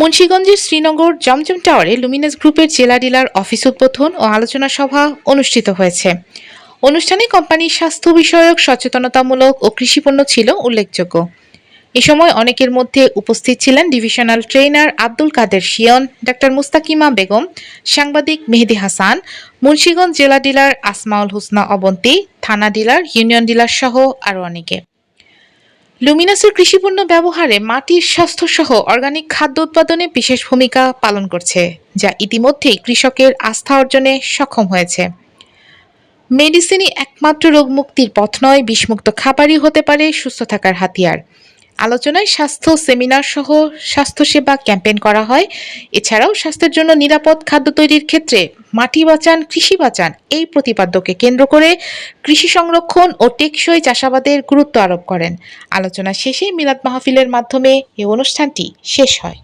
মুন্সীগঞ্জের শ্রীনগর জমজম টাওয়ারে লুমিনাস গ্রুপের জেলা ডিলার, অফিস উদ্বোধন ও আলোচনা সভা অনুষ্ঠিত হয়েছে। অনুষ্ঠানে কোম্পানির স্বাস্থ্য বিষয়ক সচেতনতামূলক ও কৃষিপণ্য ছিল উল্লেখযোগ্য। এ সময় অনেকের মধ্যে উপস্থিত ছিলেন ডিভিশনাল ট্রেনার আব্দুল কাদের শিয়ন, ডাক্তার মুস্তাকিমা বেগম, সাংবাদিক মেহেদি হাসান, মুন্সীগঞ্জ জেলা ডিলার আসমাউল হুসনা অবন্তী, থানা ডিলার, ইউনিয়ন ডিলার সহ আরও অনেকে। লুমিনাসের কৃষিপণ্য ব্যবহারে মাটির স্বাস্থ্য সহ অর্গানিক খাদ্য উৎপাদনে বিশেষ ভূমিকা পালন করছে, যা ইতিমধ্যেই কৃষকের আস্থা অর্জনে সক্ষম হয়েছে। মেডিসিনই একমাত্র রোগ মুক্তির পথ নয়, বিষমুক্ত খাবারই হতে পারে, সুস্থ থাকার হাতিয়ার। আলোচনায় স্বাস্থ্য সেমিনার সহ স্বাস্থ্যসেবা ক্যাম্পেইন করা হয়। এছাড়াও স্বাস্থ্যের জন্য নিরাপদ খাদ্য তৈরির ক্ষেত্রে মাটি বাঁচান, কৃষি বাঁচান এই প্রতিপাদ্যকে কেন্দ্র করে কৃষি সংরক্ষণ ও টেকসই চাষাবাদের গুরুত্ব আরোপ করেন। আলোচনা শেষে মিলাদ মাহফিলের মাধ্যমে এই অনুষ্ঠানটি শেষ হয়।